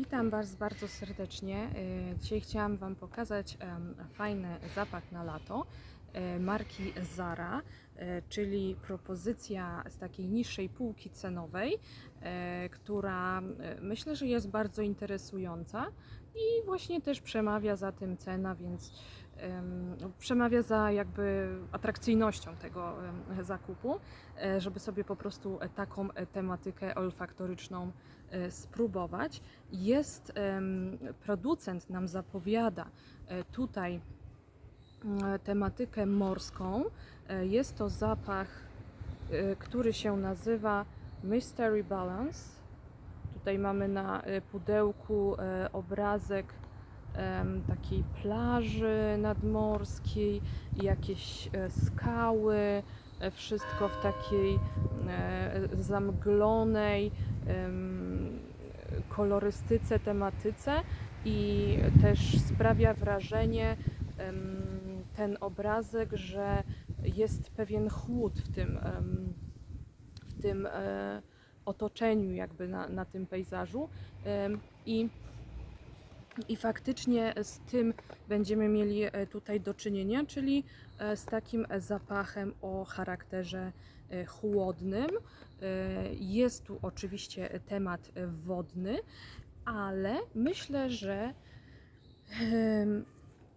Witam Was bardzo serdecznie. E, Dzisiaj chciałam Wam pokazać fajny zapach na lato e, marki Zara, e, czyli propozycja z takiej niższej półki cenowej, która myślę, że jest bardzo interesująca i właśnie też przemawia za tym cena, więc przemawia za jakby atrakcyjnością tego zakupu, e, żeby sobie po prostu e, taką e, tematykę olfaktoryczną spróbować. Jest producent nam zapowiada tutaj tematykę morską. Jest to zapach, który się nazywa Mystery Balance. Tutaj mamy na pudełku obrazek takiej plaży nadmorskiej, jakieś e, skały, e, wszystko w takiej e, zamglonej kolorystyce, tematyce i też sprawia wrażenie ten obrazek, że jest pewien chłód w tym, w tym otoczeniu, jakby na, na tym pejzażu. I i faktycznie z tym będziemy mieli e, tutaj do czynienia, czyli e, z takim zapachem o charakterze e, chłodnym. Jest tu oczywiście temat wodny, ale myślę, że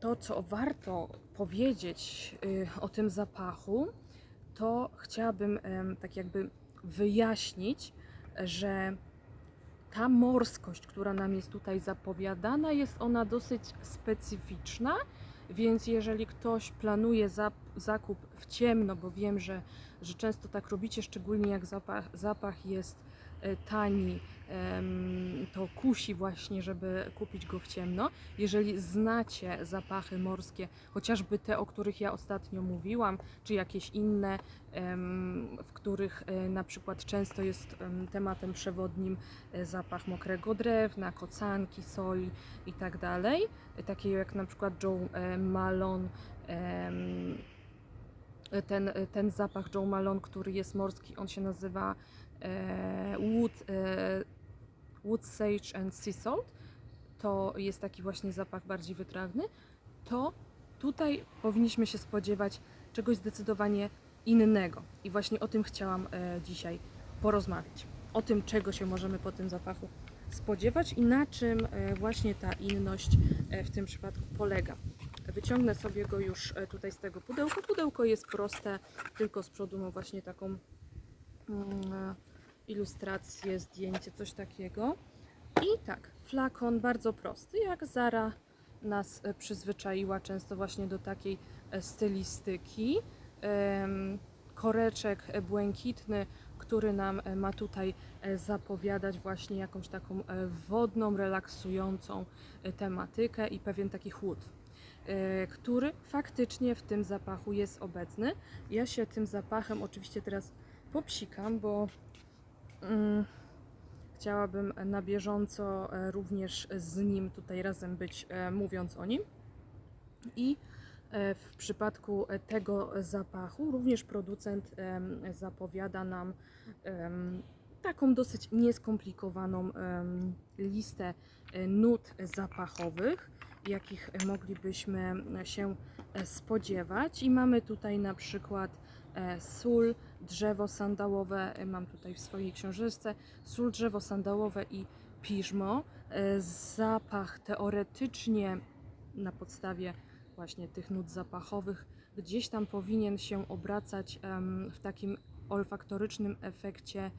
to, co warto powiedzieć o tym zapachu, to chciałabym tak jakby wyjaśnić, że ta morskość, która nam jest tutaj zapowiadana, jest ona dosyć specyficzna, więc jeżeli ktoś planuje zakup w ciemno, bo wiem, że, że często tak robicie, szczególnie jak zapach, zapach jest tani, em, to kusi właśnie, żeby kupić go w ciemno. Jeżeli znacie zapachy morskie, chociażby te, o których ja ostatnio mówiłam, czy jakieś inne, w których e, na przykład często jest em, tematem przewodnim e, zapach mokrego drewna, kocanki, soli i tak e, takie jak na przykład Joe e, Malone, e, ten, e, ten zapach Joe Malone, który jest morski, on się nazywa e, Wood, e, wood Sage and Sea Salt, to jest taki właśnie zapach bardziej wytrawny, to tutaj powinniśmy się spodziewać czegoś zdecydowanie innego. I właśnie o tym chciałam e, dzisiaj porozmawiać. O tym, czego się możemy po tym zapachu spodziewać i na czym e, właśnie ta inność e, w tym przypadku polega. Wyciągnę sobie go już e, tutaj z tego pudełka. Pudełko jest proste, tylko z przodu ma właśnie taką e, ilustrację, zdjęcie, coś takiego. I tak, flakon bardzo prosty, jak Zara nas e, przyzwyczaiła często właśnie do takiej e, stylistyki. Koreczek e, błękitny, który nam ma tutaj zapowiadać właśnie jakąś taką wodną, relaksującą tematykę i pewien taki chłód, który faktycznie w tym zapachu jest obecny. Ja się tym zapachem oczywiście teraz popsikam, bo mm, chciałabym na bieżąco e, również z nim tutaj razem być, e, mówiąc o nim. I e, w przypadku tego zapachu również producent zapowiada nam taką dosyć nieskomplikowaną listę nut zapachowych, jakich moglibyśmy się spodziewać. I mamy tutaj na przykład sól, drzewo sandałowe, e, mam tutaj w swojej książeczce, sól, drzewo sandałowe i piżmo. E, Zapach teoretycznie na podstawie właśnie tych nut zapachowych gdzieś tam powinien się obracać w takim olfaktorycznym efekcie e,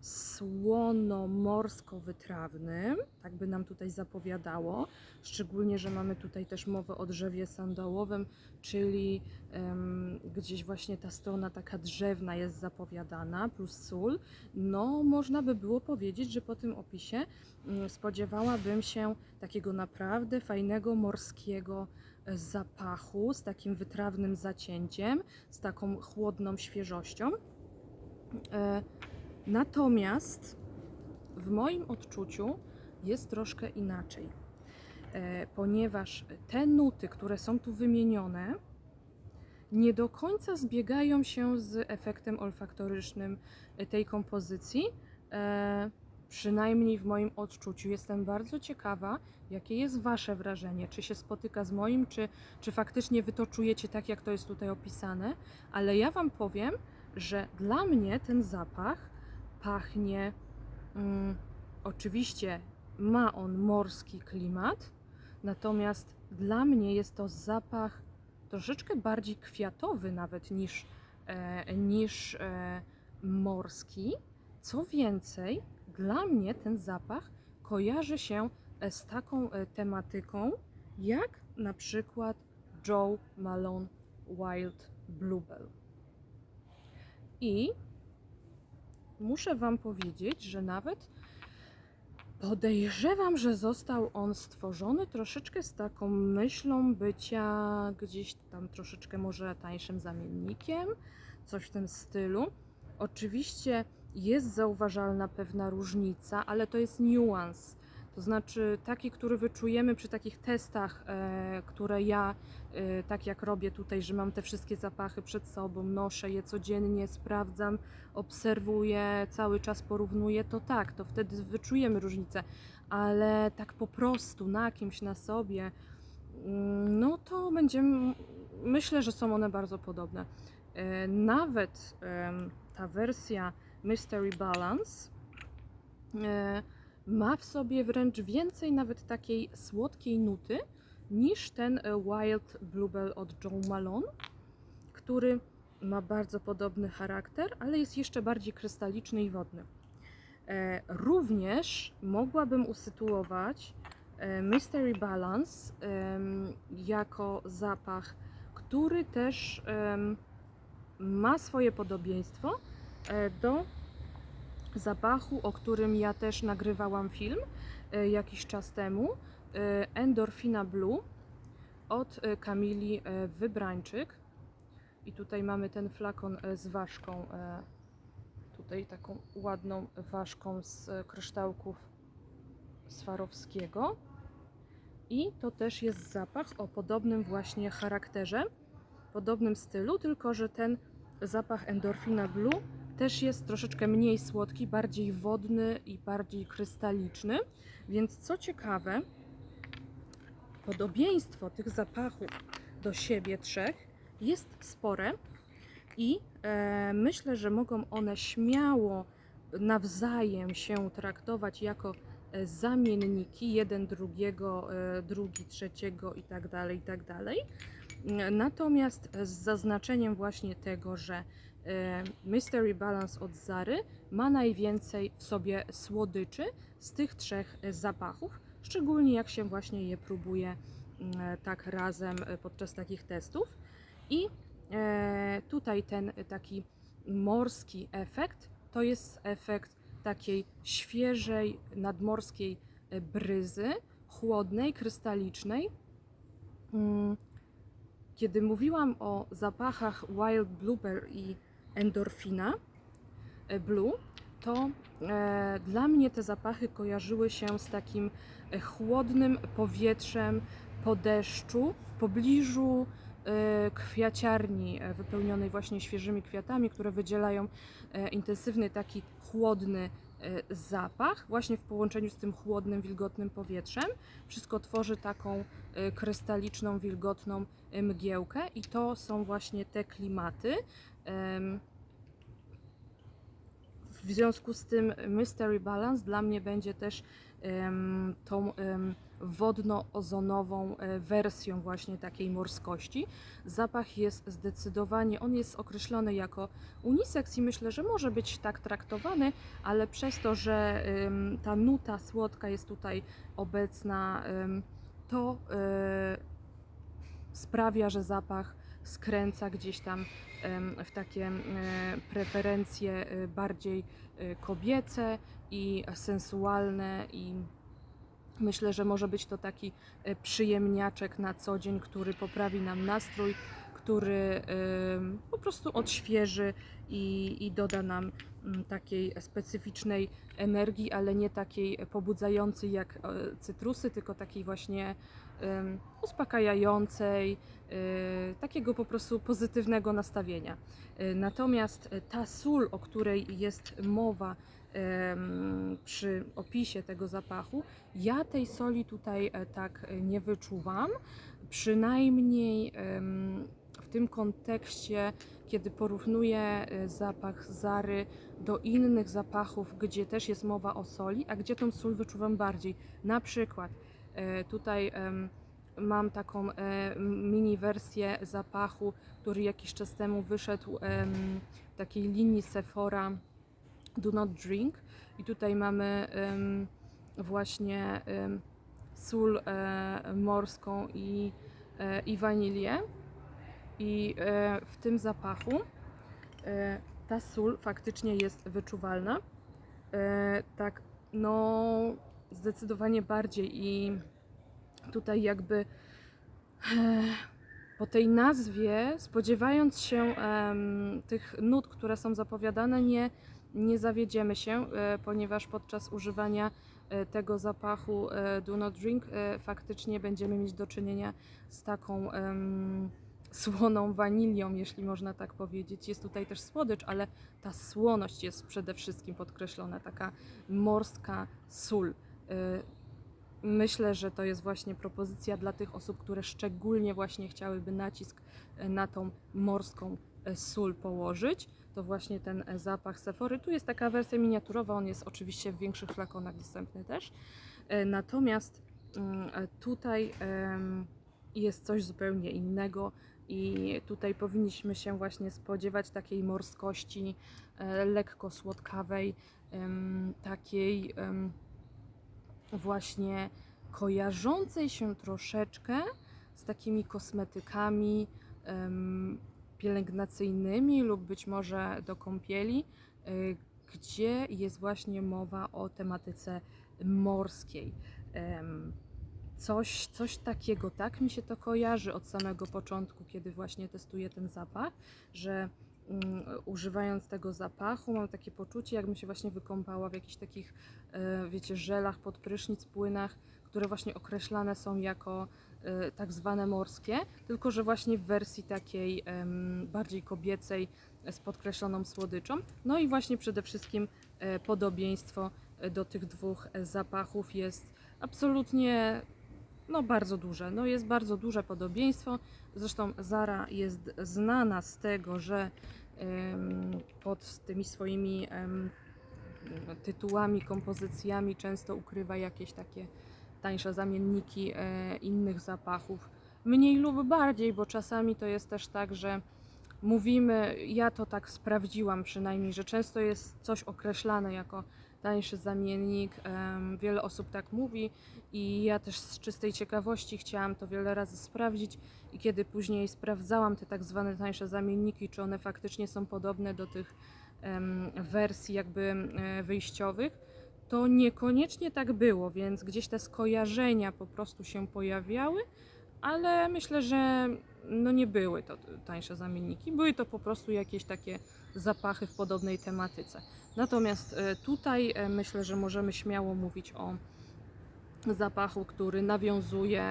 słono-morsko-wytrawnym, tak by nam tutaj zapowiadało, szczególnie, że mamy tutaj też mowę o drzewie sandałowym, czyli em, gdzieś właśnie ta strona taka drzewna jest zapowiadana, plus sól. No, można by było powiedzieć, że po tym opisie mm, spodziewałabym się takiego naprawdę fajnego morskiego e, zapachu, z takim wytrawnym zacięciem, z taką chłodną świeżością. E, Natomiast w moim odczuciu jest troszkę inaczej, e, ponieważ te nuty, które są tu wymienione, nie do końca zbiegają się z efektem olfaktorycznym tej kompozycji. E, przynajmniej w moim odczuciu. Jestem bardzo ciekawa, jakie jest Wasze wrażenie, czy się spotyka z moim, czy, czy faktycznie Wy to czujecie tak, jak to jest tutaj opisane, ale ja Wam powiem, że dla mnie ten zapach pachnie, mm, oczywiście ma on morski klimat, natomiast dla mnie jest to zapach troszeczkę bardziej kwiatowy nawet niż, e, niż e, morski. Co więcej, dla mnie ten zapach kojarzy się e, z taką e, tematyką, jak na przykład Joe Malone Wild Bluebell. I muszę Wam powiedzieć, że nawet podejrzewam, że został on stworzony troszeczkę z taką myślą bycia gdzieś tam troszeczkę może tańszym zamiennikiem, coś w tym stylu. Oczywiście jest zauważalna pewna różnica, ale to jest niuans. To znaczy taki, który wyczujemy przy takich testach, e, które ja, e, tak jak robię tutaj, że mam te wszystkie zapachy przed sobą, noszę je codziennie, sprawdzam, obserwuję, cały czas porównuję, to tak, to wtedy wyczujemy różnicę, ale tak po prostu na kimś, na sobie, mm, no to będziemy, myślę, że są one bardzo podobne. E, Nawet ta wersja Mystery Balance ma w sobie wręcz więcej nawet takiej słodkiej nuty niż ten e, Wild Bluebell od Joe Malone, który ma bardzo podobny charakter, ale jest jeszcze bardziej krystaliczny i wodny. E, Również mogłabym usytuować e, Mystery Balance jako zapach, który też ma swoje podobieństwo do zapachu, o którym ja też nagrywałam film e, jakiś czas temu. e, Endorfina Blue od e, Kamili Wybrańczyk. I tutaj mamy ten flakon z ważką, tutaj taką ładną ważką z kryształków Swarowskiego. I to też jest zapach o podobnym właśnie charakterze, podobnym stylu, tylko że ten zapach Endorfina Blue też jest troszeczkę mniej słodki, bardziej wodny i bardziej krystaliczny. Więc co ciekawe, podobieństwo tych zapachów do siebie trzech jest spore i e, myślę, że mogą one śmiało nawzajem się traktować jako e, zamienniki jeden drugiego, e, drugi trzeciego i tak dalej, i tak dalej. Natomiast z zaznaczeniem właśnie tego, że Mystery Balance od Zary ma najwięcej w sobie słodyczy z tych trzech e, zapachów, szczególnie jak się właśnie je próbuje mm, e, tak razem e, podczas takich testów. I e, tutaj ten e, taki morski efekt to jest efekt takiej świeżej, nadmorskiej e, bryzy, chłodnej, krystalicznej. Mm, Kiedy mówiłam o zapachach Wild Bluebell i Endorfina e, Blue, to e, dla mnie te zapachy kojarzyły się z takim e, chłodnym powietrzem po deszczu w pobliżu kwiaciarni wypełnionej właśnie świeżymi kwiatami, które wydzielają intensywny taki chłodny zapach, właśnie w połączeniu z tym chłodnym, wilgotnym powietrzem. Wszystko tworzy taką e, krystaliczną, wilgotną e, mgiełkę i to są właśnie te klimaty. W związku z tym Mystery Balance dla mnie będzie też tą wodno-ozonową e, wersją właśnie takiej morskości. Zapach jest zdecydowanie, on jest określony jako unisex i myślę, że może być tak traktowany, ale przez to, że ta nuta słodka jest tutaj obecna, to e, sprawia, że zapach skręca gdzieś tam w takie preferencje e, bardziej kobiece i sensualne i myślę, że może być to taki e, przyjemniaczek na co dzień, który poprawi nam nastrój, który po prostu odświeży i, i doda nam mm, takiej specyficznej energii, ale nie takiej pobudzającej jak e, cytrusy, tylko takiej właśnie uspokajającej, e, takiego po prostu pozytywnego nastawienia. E, Natomiast e, ta sól, o której jest mowa przy opisie tego zapachu. Ja tej soli tutaj e, tak nie wyczuwam, przynajmniej tym kontekście, kiedy porównuję e, zapach Zary do innych zapachów, gdzie też jest mowa o soli, a gdzie tą sól wyczuwam bardziej. Na przykład e, tutaj mam taką e, mini wersję zapachu, który jakiś czas temu wyszedł w takiej linii Sephora Do Not Drink i tutaj mamy właśnie sól e, morską i, e, i wanilię i e, w tym zapachu e, ta sól faktycznie jest wyczuwalna. E, tak, no zdecydowanie bardziej i tutaj jakby po tej nazwie, spodziewając się tych nut, które są zapowiadane, nie, nie zawiedziemy się, ponieważ podczas używania tego zapachu Do Not Drink faktycznie będziemy mieć do czynienia z taką słoną wanilią, jeśli można tak powiedzieć. Jest tutaj też słodycz, ale ta słoność jest przede wszystkim podkreślona, taka morska sól. E, Myślę, że to jest właśnie propozycja dla tych osób, które szczególnie właśnie chciałyby nacisk e, na tą morską e, sól położyć. To właśnie ten zapach Sephory. Tu jest taka wersja miniaturowa, on jest oczywiście w większych flakonach dostępny też. Natomiast mm, tutaj jest coś zupełnie innego i tutaj powinniśmy się właśnie spodziewać takiej morskości, e, lekko słodkawej, takiej właśnie kojarzącej się troszeczkę z takimi kosmetykami pielęgnacyjnymi lub być może do kąpieli, y, gdzie jest właśnie mowa o tematyce morskiej. Coś, coś takiego, tak mi się to kojarzy od samego początku, kiedy właśnie testuję ten zapach, że mm, używając tego zapachu mam takie poczucie, jakbym się właśnie wykąpała w jakichś takich, e, wiecie, żelach pod prysznic, płynach, które właśnie określane są jako e, tak zwane morskie, tylko że właśnie w wersji takiej em, bardziej kobiecej e, z podkreśloną słodyczą. No i właśnie przede wszystkim e, podobieństwo e, do tych dwóch e, zapachów jest absolutnie no bardzo duże. No jest bardzo duże podobieństwo. Zresztą Zara jest znana z tego, że pod tymi swoimi tytułami, kompozycjami często ukrywa jakieś takie tańsze zamienniki e, innych zapachów. Mniej lub bardziej, bo czasami to jest też tak, że mówimy, ja to tak sprawdziłam przynajmniej, że często jest coś określane jako tańszy zamiennik. Wiele osób tak mówi i ja też z czystej ciekawości chciałam to wiele razy sprawdzić i kiedy później sprawdzałam te tak zwane tańsze zamienniki, czy one faktycznie są podobne do tych wersji jakby wyjściowych, to niekoniecznie tak było, więc gdzieś te skojarzenia po prostu się pojawiały, ale myślę, że no nie były to tańsze zamienniki, były to po prostu jakieś takie zapachy w podobnej tematyce. Natomiast e, tutaj e, myślę, że możemy śmiało mówić o zapachu, który nawiązuje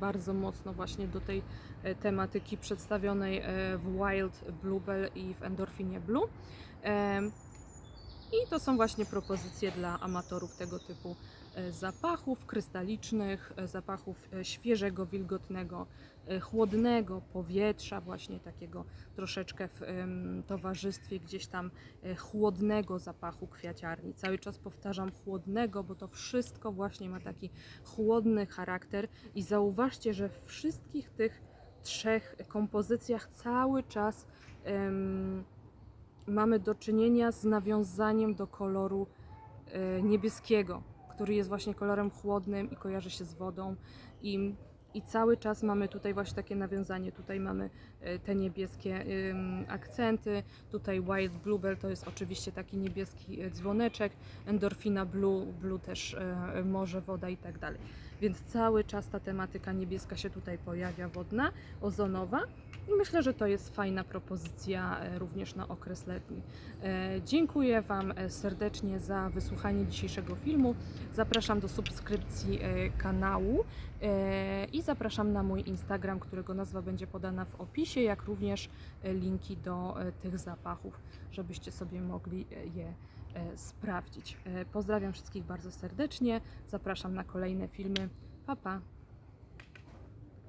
bardzo mocno właśnie do tej e, tematyki przedstawionej w Wild Bluebell i w Endorfinie Blue. I to są właśnie propozycje dla amatorów tego typu zapachów krystalicznych, e, zapachów e, świeżego, wilgotnego, e, chłodnego powietrza, właśnie takiego troszeczkę w towarzystwie gdzieś tam e, chłodnego zapachu kwiaciarni. Cały czas powtarzam chłodnego, bo to wszystko właśnie ma taki chłodny charakter i zauważcie, że w wszystkich tych trzech kompozycjach cały czas em, mamy do czynienia z nawiązaniem do koloru e, niebieskiego, który jest właśnie kolorem chłodnym i kojarzy się z wodą i, i cały czas mamy tutaj właśnie takie nawiązanie. Tutaj mamy e, te niebieskie akcenty, tutaj Wild Bluebell to jest oczywiście taki niebieski e, dzwoneczek, Endorfina Blue, Blue też e, morze, woda i tak dalej. Więc cały czas ta tematyka niebieska się tutaj pojawia, wodna, ozonowa. I myślę, że to jest fajna propozycja e, również na okres letni. E, Dziękuję Wam e, serdecznie za wysłuchanie dzisiejszego filmu. Zapraszam do subskrypcji kanału i zapraszam na mój Instagram, którego nazwa będzie podana w opisie, jak również linki do tych zapachów, żebyście sobie mogli je sprawdzić. E, Pozdrawiam wszystkich bardzo serdecznie. Zapraszam na kolejne filmy. Pa, pa.